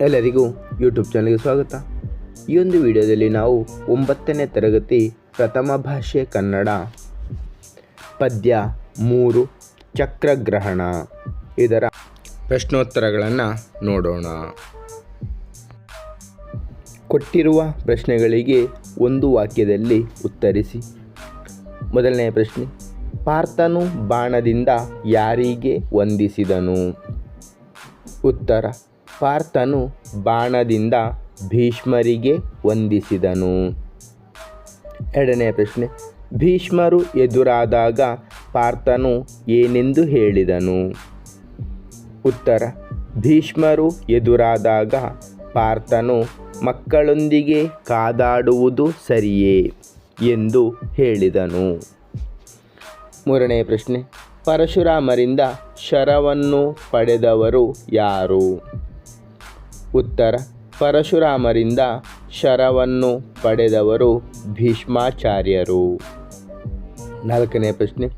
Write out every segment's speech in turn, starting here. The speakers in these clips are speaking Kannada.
ಎಲ್ಲರಿಗೂ ಯೂಟ್ಯೂಬ್ ಚಾನಲ್ಗೆ ಸ್ವಾಗತ. ಈ ಒಂದು ವಿಡಿಯೋದಲ್ಲಿ ನಾವು ಒಂಬತ್ತನೇ ತರಗತಿ ಪ್ರಥಮ ಭಾಷೆ ಕನ್ನಡ ಪದ್ಯ ಮೂರು ಚಕ್ರಗ್ರಹಣ ಇದರ ಪ್ರಶ್ನೋತ್ತರಗಳನ್ನು ನೋಡೋಣ. ಕೊಟ್ಟಿರುವ ಪ್ರಶ್ನೆಗಳಿಗೆ ಒಂದು ವಾಕ್ಯದಲ್ಲಿ ಉತ್ತರಿಸಿ. ಮೊದಲನೆಯ ಪ್ರಶ್ನೆ, ಪಾರ್ಥನು ಬಾಣದಿಂದ ಯಾರಿಗೆ ವಂದಿಸಿದನು? ಉತ್ತರ ಪಾರ್ಥನು ಬಾಣದಿಂದ ಭೀಷ್ಮರಿಗೆ ವಂದಿಸಿದನು. ಎರಡನೇ ಪ್ರಶ್ನೆ, ಭೀಷ್ಮರು ಎದುರಾದಾಗ ಪಾರ್ಥನು ಏನೆಂದು ಹೇಳಿದನು? ಉತ್ತರ, ಭೀಷ್ಮರು ಎದುರಾದಾಗ ಪಾರ್ಥನು ಮಕ್ಕಳೊಂದಿಗೆ ಕಾದಾಡುವುದು ಸರಿಯೇ ಎಂದು ಹೇಳಿದನು. ಮೂರನೇ ಪ್ರಶ್ನೆ, ಪರಶುರಾಮರಿಂದ ಶರವನ್ನು ಪಡೆದವರು ಯಾರು? ಉತ್ತರ. ಪರಶುರಾಮರಿಂದ ಶರವನ್ನು ಪಡೆದವರು ಭೀಷ್ಮಾಚಾರ್ಯರು. ನಾಲ್ಕನೇ ಪ್ರಶ್ನೆ.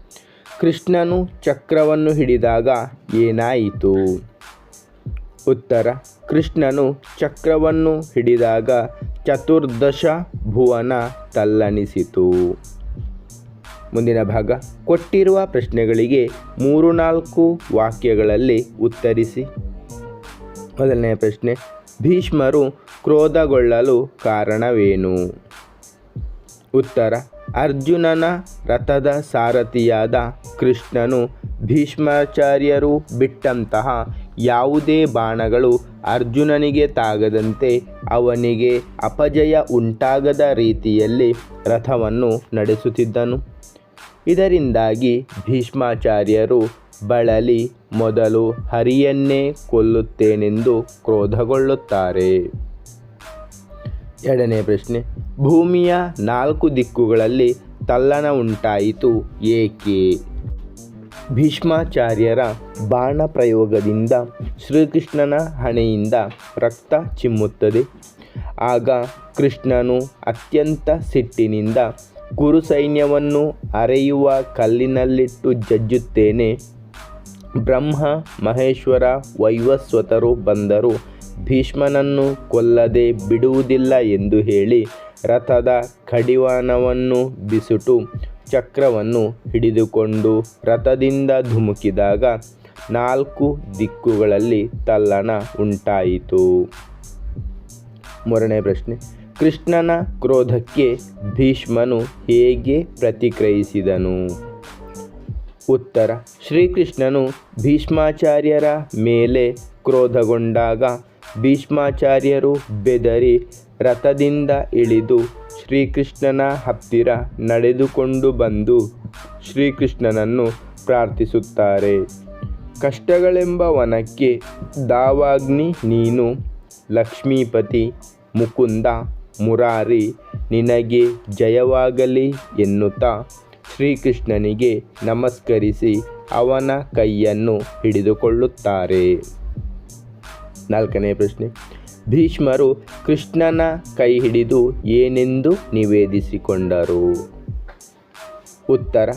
ಕೃಷ್ಣನು ಚಕ್ರವನ್ನು ಹಿಡಿದಾಗ ಏನಾಯಿತು? ಉತ್ತರ. ಕೃಷ್ಣನು ಚಕ್ರವನ್ನು ಹಿಡಿದಾಗ ಚತುರ್ದಶ ಭುವನ ತಲ್ಲಣಿಸಿತು ಮುಂದಿನ ಭಾಗ. ಕೊಟ್ಟಿರುವ ಪ್ರಶ್ನೆಗಳಿಗೆ ಮೂರು ನಾಲ್ಕು ವಾಕ್ಯಗಳಲ್ಲಿ ಉತ್ತರಿಸಿ. ಮೊದಲನೆಯ ಪ್ರಶ್ನೆ, ಭೀಷ್ಮರು ಕ್ರೋಧಗೊಳ್ಳಲು ಕಾರಣವೇನು? ಉತ್ತರ, ಅರ್ಜುನನ ರಥದ ಸಾರಥಿಯಾದ ಕೃಷ್ಣನು ಭೀಷ್ಮಾಚಾರ್ಯರು ಬಿಟ್ಟಂತಹ ಯಾವುದೇ ಬಾಣಗಳು ಅರ್ಜುನನಿಗೆ ತಾಗದಂತೆ ಅವನಿಗೆ ಅಪಜಯ ಉಂಟಾಗದ ರೀತಿಯಲ್ಲಿ ರಥವನ್ನು ನಡೆಸುತ್ತಿದ್ದನು. ಇದರಿಂದಾಗಿ ಭೀಷ್ಮಾಚಾರ್ಯರು ಬಳಲಿ ಮೊದಲು ಹರಿಯನ್ನೇ ಕೊಲ್ಲುತ್ತೇನೆಂದು ಕ್ರೋಧಗೊಳ್ಳುತ್ತಾರೆ. ಎರಡನೇ ಪ್ರಶ್ನೆ, ಭೂಮಿಯ ನಾಲ್ಕು ದಿಕ್ಕುಗಳಲ್ಲಿ ತಲ್ಲಣ ಉಂಟಾಯಿತು ಏಕೆ? ಭೀಷ್ಮಾಚಾರ್ಯರ ಬಾಣ ಪ್ರಯೋಗದಿಂದ ಶ್ರೀಕೃಷ್ಣನ ಹಣೆಯಿಂದ ರಕ್ತ ಚಿಮ್ಮುತ್ತದೆ. ಆಗ ಕೃಷ್ಣನು ಅತ್ಯಂತ ಸಿಟ್ಟಿನಿಂದ ಕುರು ಸೈನ್ಯವನ್ನು ಅರೆಯುವ ಕಲ್ಲಿನಲ್ಲಿಟ್ಟು ಜಜ್ಜುತ್ತೇನೆ. ಬ್ರಹ್ಮ, ಮಹೇಶ್ವರ, ವೈವಸ್ವತರು ಬಂದರು. ಭೀಷ್ಮನನ್ನು ಕೊಲ್ಲದೆ ಬಿಡುವುದಿಲ್ಲ ಎಂದು ಹೇಳಿ ರಥದ ಕಡಿವಾಣವನ್ನು ಬಿಸುಟು ಚಕ್ರವನ್ನು ಹಿಡಿದುಕೊಂಡು ರಥದಿಂದ ಧುಮುಕಿದಾಗ ನಾಲ್ಕು ದಿಕ್ಕುಗಳಲ್ಲಿ ತಲ್ಲಣ ಉಂಟಾಯಿತು. ಮೂರನೇ ಪ್ರಶ್ನೆ. ಕೃಷ್ಣನ ಕ್ರೋಧಕ್ಕೆ ಭೀಷ್ಮನು ಹೇಗೆ ಪ್ರತಿಕ್ರಿಯಿಸಿದನು? ಉತ್ತರ. ಶ್ರೀಕೃಷ್ಣನು ಭೀಷ್ಮಾಚಾರ್ಯರ ಮೇಲೆ ಕ್ರೋಧಗೊಂಡಾಗ ಭೀಷ್ಮಾಚಾರ್ಯರು ಬೆದರಿ ರಥದಿಂದ ಇಳಿದು ಶ್ರೀಕೃಷ್ಣನ ಹತ್ತಿರ ನಡೆದುಕೊಂಡು ಬಂದು ಶ್ರೀಕೃಷ್ಣನನ್ನು ಪ್ರಾರ್ಥಿಸುತ್ತಾರೆ. ಕಷ್ಟಗಳೆಂಬ ವನಕ್ಕೆ ದಾವಾಗ್ನಿ, ನೀನು ಲಕ್ಷ್ಮೀಪತಿ, ಮುಕುಂದ, ಮುರಾರಿ, ನಿನಗೆ ಜಯವಾಗಲಿ ಎನ್ನುತ್ತಾ ಶ್ರೀಕೃಷ್ಣನಿಗೆ ನಮಸ್ಕರಿಸಿ ಅವನ ಕೈಯನ್ನು ಹಿಡಿದುಕೊಳ್ಳುತ್ತಾರೆ. ನಾಲ್ಕನೇ ಪ್ರಶ್ನೆ. ಭೀಷ್ಮರು ಕೃಷ್ಣನ ಕೈ ಹಿಡಿದು ಏನೆಂದು ನಿವೇದಿಸಿಕೊಂಡರು? ಉತ್ತರ.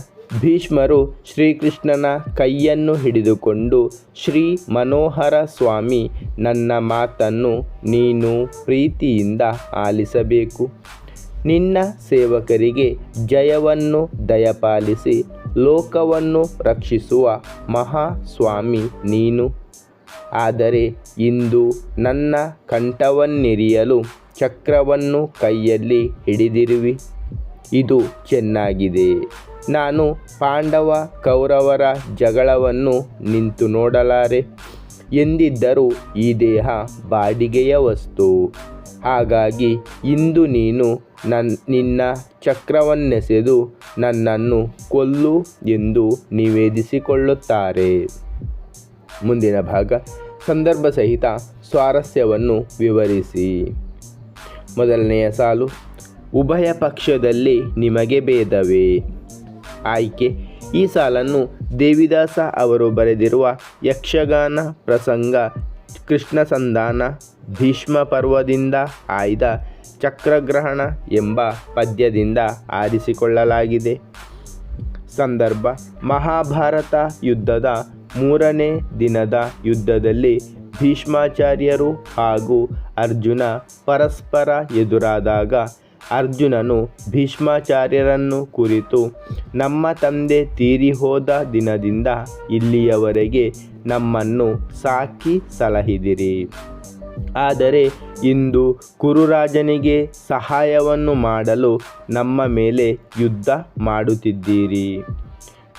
ಭೀಷ್ಮರು ಶ್ರೀಕೃಷ್ಣನ ಕೈಯನ್ನು ಹಿಡಿದುಕೊಂಡು, ಶ್ರೀ ಮನೋಹರ ಸ್ವಾಮಿ, ನನ್ನ ಮಾತನ್ನು ನೀನು ಪ್ರೀತಿಯಿಂದ ಆಲಿಸಬೇಕು. ನಿನ್ನ ಸೇವಕರಿಗೆ ಜಯವನ್ನು ದಯಪಾಲಿಸಿ, ಲೋಕವನ್ನು ರಕ್ಷಿಸುವ ಮಹಾಸ್ವಾಮಿ ನೀನು. ಆದರೆ ಇಂದು ನನ್ನ ಕಂಠವನ್ನಿರಿಯಲು ಚಕ್ರವನ್ನು ಕೈಯಲ್ಲಿ ಹಿಡಿದಿರುವಿ. ಇದು ಚೆನ್ನಾಗಿದೆ. ನಾನು ಪಾಂಡವ ಕೌರವರ ಜಗಳವನ್ನು ನಿಂತು ನೋಡಲಾರೆ. ಎಂದಿದ್ದರೂ ಈ ದೇಹ ಬಾಡಿಗೆಯ ವಸ್ತು. ಹಾಗಾಗಿ ಇಂದು ನೀನು ನನ್, ನಿನ್ನ ಚಕ್ರವನ್ನೆಸೆದು ನನ್ನನ್ನು ಕೊಲ್ಲು ಎಂದು ನಿವೇದಿಸಿಕೊಳ್ಳುತ್ತಾರೆ. ಮುಂದಿನ ಭಾಗ, ಸಂದರ್ಭ ಸಹಿತ ಸ್ವಾರಸ್ಯವನ್ನು ವಿವರಿಸಿ. ಮೊದಲನೆಯ ಸಾಲು, ಉಭಯ ಪಕ್ಷದಲ್ಲಿ ನಿಮಗೆ ಭೇದವೇ? ಆಯ್ಕೆ, ಈ ಸಾಲನ್ನು ದೇವಿದಾಸ ಅವರು ಬರೆದಿರುವ ಯಕ್ಷಗಾನ ಪ್ರಸಂಗ ಕೃಷ್ಣ ಸಂಧಾನ ಭೀಷ್ಮ ಪರ್ವದಿಂದ ಆಯ್ದ ಚಕ್ರಗ್ರಹಣ ಎಂಬ ಪದ್ಯದಿಂದ ಆರಿಸಿಕೊಳ್ಳಲಾಗಿದೆ. ಸಂದರ್ಭ, ಮಹಾಭಾರತ ಯುದ್ಧದ ಮೂರನೇ ದಿನದ ಯುದ್ಧದಲ್ಲಿ ಭೀಷ್ಮಾಚಾರ್ಯರು ಹಾಗೂ ಅರ್ಜುನ ಪರಸ್ಪರ ಎದುರಾದಾಗ ಅರ್ಜುನನು ಭೀಷ್ಮಾಚಾರ್ಯರನ್ನು ಕುರಿತು, ನಮ್ಮ ತಂದೆ ತೀರಿ ಹೋದ ದಿನದಿಂದ ಇಲ್ಲಿಯವರೆಗೆ ನಮ್ಮನ್ನು ಸಾಕಿ ಸಲಹಿದಿರಿ. ಆದರೆ ಇಂದು ಕುರುರಾಜನಿಗೆ ಸಹಾಯವನ್ನು ಮಾಡಲು ನಮ್ಮ ಮೇಲೆ ಯುದ್ಧ ಮಾಡುತ್ತಿದ್ದೀರಿ.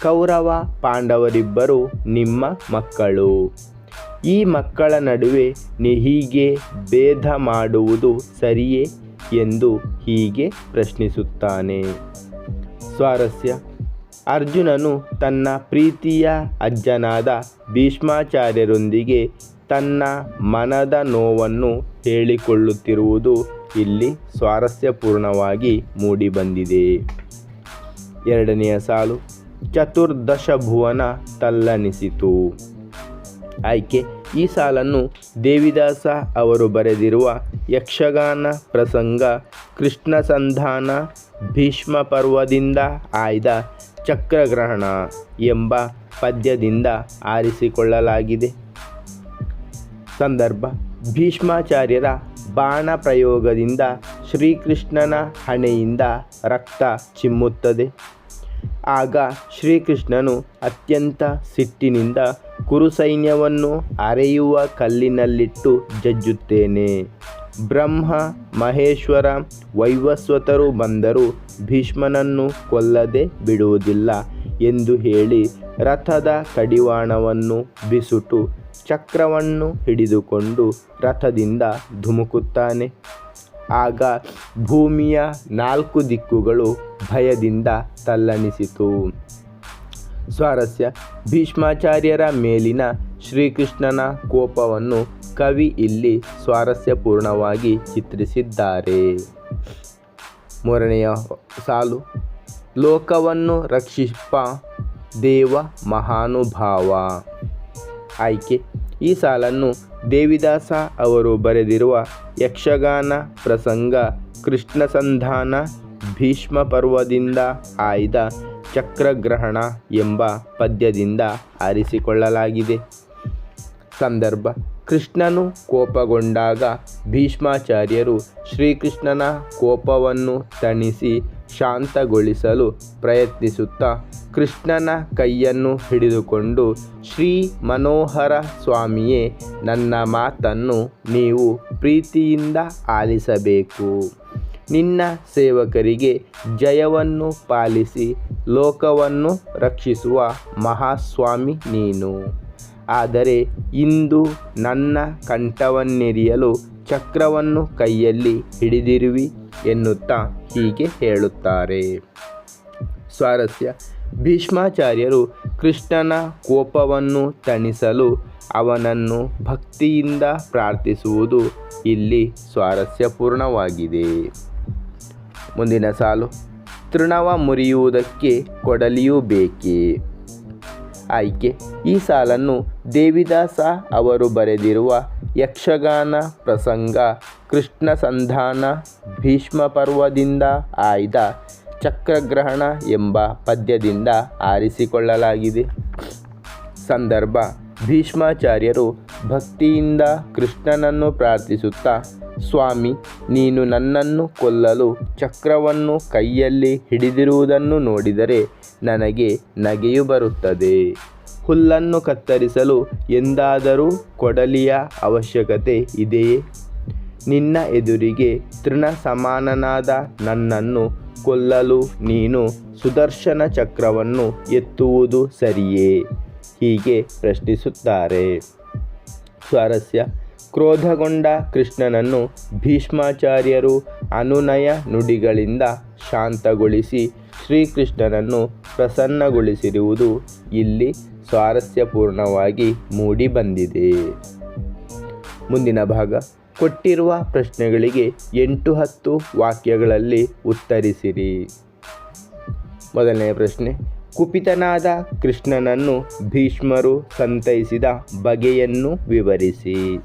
ಕೌರವ ಪಾಂಡವರಿಬ್ಬರು ನಿಮ್ಮ ಮಕ್ಕಳು. ಈ ಮಕ್ಕಳ ನಡುವೆ ನೀ ಹೀಗೆ ಭೇದ ಮಾಡುವುದು ಸರಿಯೇ? ಎಂದು ಹೀಗೆ ಪ್ರಶ್ನಿಸುತ್ತಾನೆ. ಸ್ವಾರಸ್ಯ. ಅರ್ಜುನನು ತನ್ನ ಪ್ರೀತಿಯ ಅಜ್ಜನಾದ ಭೀಷ್ಮಾಚಾರ್ಯರೊಂದಿಗೆ ತನ್ನ ಮನದ ನೋವನ್ನು ಹೇಳಿಕೊಳ್ಳುತ್ತಿರುವುದು ಇಲ್ಲಿ ಸ್ವಾರಸ್ಯಪೂರ್ಣವಾಗಿ ಮೂಡಿಬಂದಿದೆ. ಎರಡನೆಯ ಸಾಲು. ಚತುರ್ದಶ ಭುವನ ತಲ್ಲನಿಸಿತು. ಆಯ್ಕೆ. ಈ ಸಾಲನ್ನು ದೇವಿದಾಸ ಅವರು ಬರೆದಿರುವ ಯಕ್ಷಗಾನ ಪ್ರಸಂಗ, ಕೃಷ್ಣ ಸಂಧಾನ, ಭೀಷ್ಮ ಪರ್ವದಿಂದ ಆಯ್ದ ಚಕ್ರಗ್ರಹಣ ಎಂಬ ಪದ್ಯದಿಂದ ಆರಿಸಿಕೊಳ್ಳಲಾಗಿದೆ. ಸಂದರ್ಭ, ಭೀಷ್ಮಾಚಾರ್ಯರ ಬಾಣ ಪ್ರಯೋಗದಿಂದ ಶ್ರೀಕೃಷ್ಣನ ಹಣೆಯಿಂದ ರಕ್ತ ಚಿಮ್ಮುತ್ತದೆ. ಆಗ ಶ್ರೀಕೃಷ್ಣನು ಅತ್ಯಂತ ಸಿಟ್ಟಿನಿಂದ ಕುರು ಸೈನ್ಯವನ್ನು ಅರೆಯುವ ಕಲ್ಲಿನಲ್ಲಿಟ್ಟು ಜಜ್ಜುತ್ತೇನೆ. ಬ್ರಹ್ಮ, ಮಹೇಶ್ವರ, ವೈವಸ್ವತರು ಬಂದರೂ ಭೀಷ್ಮನನ್ನು ಕೊಲ್ಲದೆ ಬಿಡುವುದಿಲ್ಲ ಎಂದು ಹೇಳಿ ರಥದ ಕಡಿವಾಣವನ್ನು ಬಿಸುಟು ಚಕ್ರವನ್ನು ಹಿಡಿದುಕೊಂಡು ರಥದಿಂದ ಧುಮುಕುತ್ತಾನೆ. ಆಗ ಭೂಮಿಯ ನಾಲ್ಕು ದಿಕ್ಕುಗಳು ಭಯದಿಂದ ತಲ್ಲಣಿಸಿತು ಸ್ವಾರಸ್ಯ ಭೀಷ್ಮಾಚಾರ್ಯರ ಮೇಲಿನ ಶ್ರೀಕೃಷ್ಣನ ಕೋಪವನ್ನು ಕವಿ ಇಲ್ಲಿ ಸ್ವಾರಸ್ಯಪೂರ್ಣವಾಗಿ ಚಿತ್ರಿಸಿದ್ದಾರೆ. ಮೂರನೆಯ ಸಾಲು, ಲೋಕವನ್ನು ರಕ್ಷಿಪ ದೇವ ಮಹಾನುಭಾವ. ಆಯ್ಕೆ, ಈ ಸಾಲನ್ನು ದೇವಿದಾಸ ಅವರು ಬರೆದಿರುವ ಯಕ್ಷಗಾನ ಪ್ರಸಂಗ ಕೃಷ್ಣ ಸಂಧಾನ ಭೀಷ್ಮ ಪರ್ವದಿಂದ ಆಯ್ದ ಚಕ್ರಗ್ರಹಣ ಎಂಬ ಪದ್ಯದಿಂದ ಆರಿಸಿಕೊಳ್ಳಲಾಗಿದೆ. ಸಂದರ್ಭ. ಕೃಷ್ಣನು ಕೋಪಗೊಂಡಾಗ ಭೀಷ್ಮಾಚಾರ್ಯರು ಶ್ರೀಕೃಷ್ಣನ ಕೋಪವನ್ನು ತಣಿಸಿ ಶಾಂತಗೊಳಿಸಲು ಪ್ರಯತ್ನಿಸುತ್ತಾ ಕೃಷ್ಣನ ಕೈಯನ್ನು ಹಿಡಿದುಕೊಂಡು, ಶ್ರೀ ಮನೋಹರ ಸ್ವಾಮಿಯೇ, ನನ್ನ ಮಾತನ್ನು ನೀವು ಪ್ರೀತಿಯಿಂದ ಆಲಿಸಬೇಕು. ನಿನ್ನ ಸೇವಕರಿಗೆ ಜಯವನ್ನು ಪಾಲಿಸಿ ಲೋಕವನ್ನು ರಕ್ಷಿಸುವ ಮಹಾಸ್ವಾಮಿ ನೀನು. ಆದರೆ ಇಂದು ನನ್ನ ಕಂಠವನ್ನೆರಿಯಲು ಚಕ್ರವನ್ನು ಕೈಯಲ್ಲಿ ಹಿಡಿದಿರುವಿ ಎನ್ನುತ್ತಾ ಹೀಗೆ ಹೇಳುತ್ತಾರೆ. ಸ್ವಾರಸ್ಯ. ಭೀಷ್ಮಾಚಾರ್ಯರು ಕೃಷ್ಣನ ಕೋಪವನ್ನು ತಣಿಸಲು ಅವನನ್ನು ಭಕ್ತಿಯಿಂದ ಪ್ರಾರ್ಥಿಸುವುದು ಇಲ್ಲಿ ಸ್ವಾರಸ್ಯಪೂರ್ಣವಾಗಿದೆ. ಮುಂದಿನ ಸಾಲು. ತೃಣವ ಮುರಿಯುವುದಕ್ಕೆ ಕೊಡಲಿಯೂ ಬೇಕೇ? ಆಯ್ಕೆ. ಈ ಸಾಲನ್ನು ದೇವಿದಾಸ ಅವರು ಬರೆದಿರುವ ಯಕ್ಷಗಾನ ಪ್ರಸಂಗ, ಕೃಷ್ಣ ಸಂಧಾನ, ಭೀಷ್ಮ ಪರ್ವದಿಂದ ಆಯ್ದ ಚಕ್ರಗ್ರಹಣ ಎಂಬ ಪದ್ಯದಿಂದ ಆರಿಸಿಕೊಳ್ಳಲಾಗಿದೆ. ಸಂದರ್ಭ. ಭೀಷ್ಮಾಚಾರ್ಯರು ಭಕ್ತಿಯಿಂದ ಕೃಷ್ಣನನ್ನು ಪ್ರಾರ್ಥಿಸುತ್ತಾ, ಸ್ವಾಮಿ, ನೀನು ನನ್ನನ್ನು ಕೊಲ್ಲಲು ಚಕ್ರವನ್ನು ಕೈಯಲ್ಲಿ ಹಿಡಿದಿರುವುದನ್ನು ನೋಡಿದರೆ ನನಗೆ ನಗೆಯು ಬರುತ್ತದೆ. ಹುಲ್ಲನ್ನು ಕತ್ತರಿಸಲು ಎಂದಾದರೂ ಕೊಡಲಿಯ ಅವಶ್ಯಕತೆ ಇದೆಯೇ? ನಿನ್ನ ಎದುರಿಗೆ ತೃಣ ಸಮಾನನಾದ ನನ್ನನ್ನು ಕೊಲ್ಲಲು ನೀನು ಸುದರ್ಶನ ಚಕ್ರವನ್ನು ಎತ್ತುವುದು ಸರಿಯೇ? ಹೀಗೆ ಪ್ರಶ್ನಿಸುತ್ತಾರೆ. ಸ್ವಾರಸ್ಯ ಕ್ರೋಧಗೊಂಡ ಕೃಷ್ಣನನ್ನು ಭೀಷ್ಮಾಚಾರ್ಯರು ಅನುನಯ ನುಡಿಗಳಿಂದ ಶಾಂತಗೊಳಿಸಿ ಶ್ರೀಕೃಷ್ಣನನ್ನು ಪ್ರಸನ್ನಗೊಳಿಸಿರುವುದು ಇಲ್ಲಿ ಸ್ವಾರಸ್ಯಪೂರ್ಣವಾಗಿ ಮೂಡಿಬಂದಿದೆ. ಮುಂದಿನ ಭಾಗ. ಕೊಟ್ಟಿರುವ ಪ್ರಶ್ನೆಗಳಿಗೆ ಎಂಟು ಹತ್ತು ವಾಕ್ಯಗಳಲ್ಲಿ ಉತ್ತರಿಸಿರಿ. ಮೊದಲನೇ ಪ್ರಶ್ನೆ. ಕುಪಿತನಾದ ಕೃಷ್ಣನನ್ನು ಭೀಷ್ಮರು ಸಂತೈಸಿದ ಬಗೆಯನ್ನು ವಿವರಿಸಿ.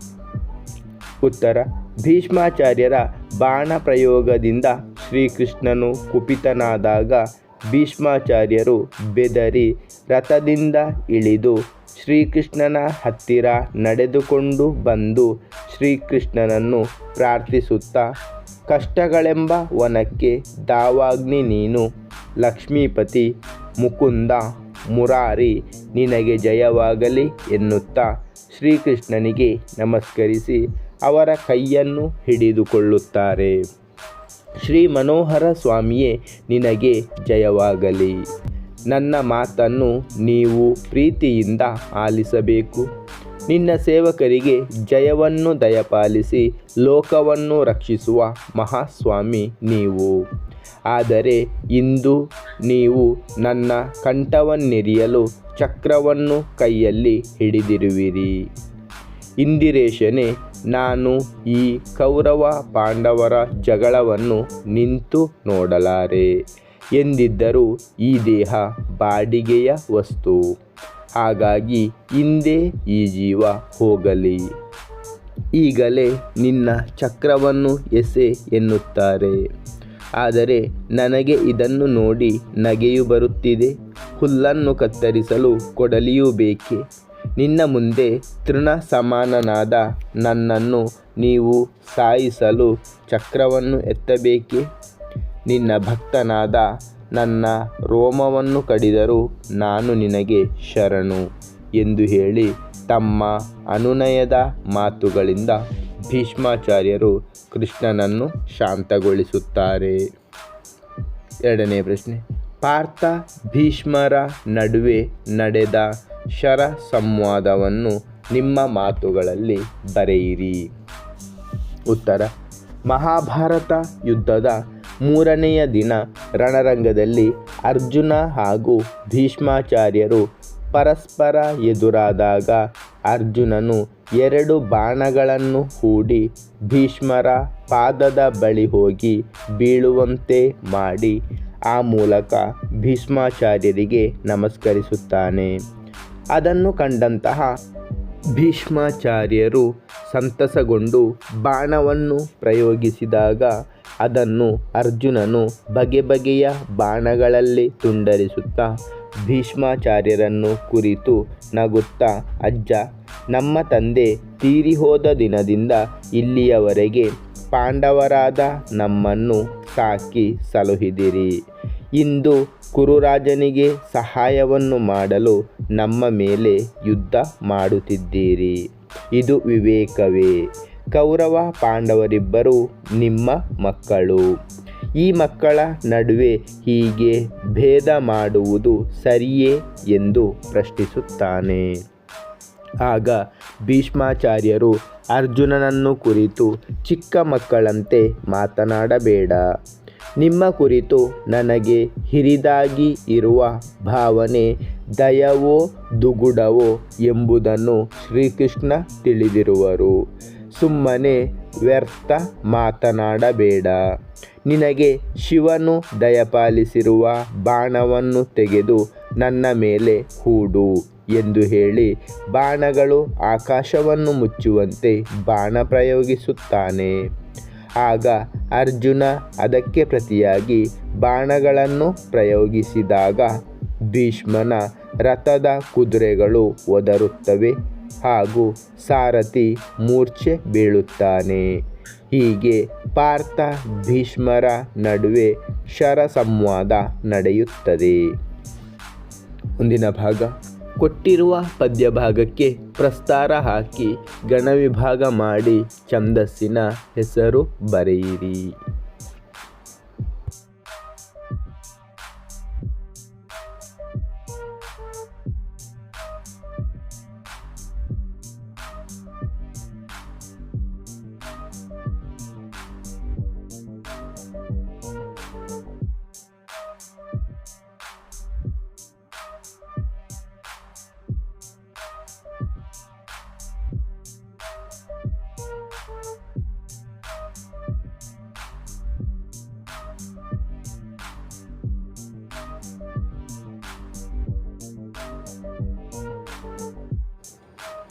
ಉತ್ತರ, ಭೀಷ್ಮಾಚಾರ್ಯರ ಬಾಣ ಪ್ರಯೋಗದಿಂದ ಶ್ರೀಕೃಷ್ಣನು ಕುಪಿತನಾದಾಗ ಭೀಷ್ಮಾಚಾರ್ಯರು ಬೆದರಿ ರಥದಿಂದ ಇಳಿದು ಶ್ರೀಕೃಷ್ಣನ ಹತ್ತಿರ ನಡೆದುಕೊಂಡು ಬಂದು ಶ್ರೀಕೃಷ್ಣನನ್ನು ಪ್ರಾರ್ಥಿಸುತ್ತಾ, ಕಷ್ಟಗಳೆಂಬ ವನಕ್ಕೆ ದಾವಾಗ್ನಿ ನೀನು, ಲಕ್ಷ್ಮೀಪತಿ ಮುಕುಂದ, ಮುರಾರಿ, ನಿನಗೆ ಜಯವಾಗಲಿ ಎನ್ನುತ್ತಾ ಶ್ರೀಕೃಷ್ಣನಿಗೆ ನಮಸ್ಕರಿಸಿ ಅವರ ಕೈಯನ್ನು ಹಿಡಿದುಕೊಳ್ಳುತ್ತಾರೆ. ಶ್ರೀ ಮನೋಹರ ಸ್ವಾಮಿಯೇ, ನಿನಗೆ ಜಯವಾಗಲಿ. ನನ್ನ ಮಾತನ್ನು ನೀವು ಪ್ರೀತಿಯಿಂದ ಆಲಿಸಬೇಕು. ನಿನ್ನ ಸೇವಕರಿಗೆ ಜಯವನ್ನು ದಯಪಾಲಿಸಿ ಲೋಕವನ್ನು ರಕ್ಷಿಸುವ ಮಹಾಸ್ವಾಮಿ ನೀವು. ಆದರೆ ಇಂದು ನೀವು ನನ್ನ ಕಂಠವನ್ನೆರಿಯಲು ಚಕ್ರವನ್ನು ಕೈಯಲ್ಲಿ ಹಿಡಿದಿರುವಿರಿ. ಇಂದಿರೇಶನೇ, ನಾನು ಈ ಕೌರವ ಪಾಂಡವರ ಜಗಳವನ್ನು ನಿಂತು ನೋಡಲಾರೆ ಎಂದಿದ್ದರೂ ಈ ದೇಹ ಬಾಡಿಗೆಯ ವಸ್ತು. ಹಾಗಾಗಿ ಹಿಂದೆ ಈ ಜೀವ ಹೋಗಲಿ. ಈಗಲೇ ನಿನ್ನ ಚಕ್ರವನ್ನು ಎಸೆ ಎನ್ನುತ್ತಾರೆ. ಆದರೆ ನನಗೆ ಇದನ್ನು ನೋಡಿ ನಗೆಯು ಬರುತ್ತಿದೆ, ಹುಲ್ಲನ್ನು ಕತ್ತರಿಸಲು ಕೊಡಲಿಯೂ ಬೇಕೆ? ನಿನ್ನ ಮುಂದೆ ತೃಣ ಸಮಾನನಾದ ನನ್ನನ್ನು ನೀವು ಸಾಯಿಸಲು ಚಕ್ರವನ್ನು ಎತ್ತಬೇಕೆ? ನಿನ್ನ ಭಕ್ತನಾದ ನನ್ನ ರೋಮವನ್ನು ಕಡಿದರೂ ನಾನು ನಿನಗೆ ಶರಣು ಎಂದು ಹೇಳಿ ತಮ್ಮ ಅನುನಯದ ಮಾತುಗಳಿಂದ ಭೀಷ್ಮಾಚಾರ್ಯರು ಕೃಷ್ಣನನ್ನು ಶಾಂತಗೊಳಿಸುತ್ತಾರೆ. ಎರಡನೇ ಪ್ರಶ್ನೆ. ಪಾರ್ಥ ಭೀಷ್ಮರ ನಡುವೆ ನಡೆದ ಶರ ಸಂವಾದವನ್ನು ನಿಮ್ಮ ಮಾತುಗಳಲ್ಲಿ ಬರೆಯಿರಿ. ಉತ್ತರ. ಮಹಾಭಾರತ ಯುದ್ಧದ ಮೂರನೆಯ ದಿನ ರಣರಂಗದಲ್ಲಿ ಅರ್ಜುನ ಹಾಗೂ ಭೀಷ್ಮಾಚಾರ್ಯರು ಪರಸ್ಪರ ಎದುರಾದಾಗ ಅರ್ಜುನನು ಎರಡು ಬಾಣಗಳನ್ನು ಹೂಡಿ ಭೀಷ್ಮರ ಪಾದದ ಬಳಿ ಹೋಗಿ ಬೀಳುವಂತೆ ಮಾಡಿ ಆ ಮೂಲಕ ಭೀಷ್ಮಾಚಾರ್ಯರಿಗೆ ನಮಸ್ಕರಿಸುತ್ತಾನೆ. ಅದನ್ನು ಕಂಡಂತಹ ಭೀಷ್ಮಾಚಾರ್ಯರು ಸಂತಸಗೊಂಡು ಬಾಣವನ್ನು ಪ್ರಯೋಗಿಸಿದಾಗ ಅದನ್ನು ಅರ್ಜುನನು ಬಗೆ ಬಗೆಯ ಬಾಣಗಳಲ್ಲಿ ತುಂಡರಿಸುತ್ತಾ ಭೀಷ್ಮಾಚಾರ್ಯರನ್ನು ಕುರಿತು ನಗುತ್ತಾ, ಅಜ್ಜ, ನಮ್ಮ ತಂದೆ ತೀರಿಹೋದ ದಿನದಿಂದ ಇಲ್ಲಿಯವರೆಗೆ ಪಾಂಡವರಾದ ನಮ್ಮನ್ನು ಸಾಕಿ ಸಲುಹಿದಿರಿ. ಇಂದು ಕುರುರಾಜನಿಗೆ ಸಹಾಯವನ್ನು ಮಾಡಲು ನಮ್ಮ ಮೇಲೆ ಯುದ್ಧ ಮಾಡುತ್ತಿದ್ದೀರಿ. ಇದು ವಿವೇಕವೇ. ಕೌರವ ಪಾಂಡವರಿಬ್ಬರು ನಿಮ್ಮ ಮಕ್ಕಳು. ಈ ಮಕ್ಕಳ ನಡುವೆ ಹೀಗೆ ಭೇದ ಮಾಡುವುದು ಸರಿಯೇ ಎಂದು ಪ್ರಶ್ನಿಸುತ್ತಾನೆ. ಆಗ ಭೀಷ್ಮಾಚಾರ್ಯರು ಅರ್ಜುನನನ್ನು ಕುರಿತು ಚಿಕ್ಕ ಮಕ್ಕಳಂತೆ ಮಾತನಾಡಬೇಡ. ನಿಮ್ಮ ಕುರಿತು ನನಗೆ ಹಿರಿದಾಗಿ ಇರುವ ಭಾವನೆ ದಯವೋ ದುಗುಡವೋ ಎಂಬುದನ್ನು ಶ್ರೀಕೃಷ್ಣ ತಿಳಿದಿರುವರು. ಸುಮ್ಮನೆ ವ್ಯರ್ಥ ಮಾತನಾಡಬೇಡ. ನಿನಗೆ ಶಿವನು ದಯಪಾಲಿಸಿರುವ ಬಾಣವನ್ನು ತೆಗೆದು ನನ್ನ ಮೇಲೆ ಹೂಡು ಎಂದು ಹೇಳಿ ಬಾಣಗಳು ಆಕಾಶವನ್ನು ಮುಚ್ಚುವಂತೆ ಬಾಣ ಪ್ರಯೋಗಿಸುತ್ತಾನೆ. ಆಗ ಅರ್ಜುನ ಅದಕ್ಕೆ ಪ್ರತಿಯಾಗಿ ಬಾಣಗಳನ್ನು ಪ್ರಯೋಗಿಸಿದಾಗ ಭೀಷ್ಮನ ರಥದ ಕುದುರೆಗಳು ಒದರುತ್ತವೆ ಹಾಗೂ ಸಾರಥಿ ಮೂರ್ಛೆ ಬೀಳುತ್ತಾನೆ. ಹೀಗೆ ಪಾರ್ಥ ಭೀಷ್ಮರ ನಡುವೆ ಶರ ಸಂವಾದ ನಡೆಯುತ್ತದೆ. ಮುಂದಿನ ಭಾಗ. ಕೊಟ್ಟಿರುವ ಪದ್ಯ ಭಾಗಕ್ಕೆ ಪ್ರಸ್ತಾರ ಹಾಕಿ ಗಣವಿಭಾಗ ಮಾಡಿ ಛಂದಸ್ಸಿನ ಹೆಸರು ಬರೆಯಿರಿ.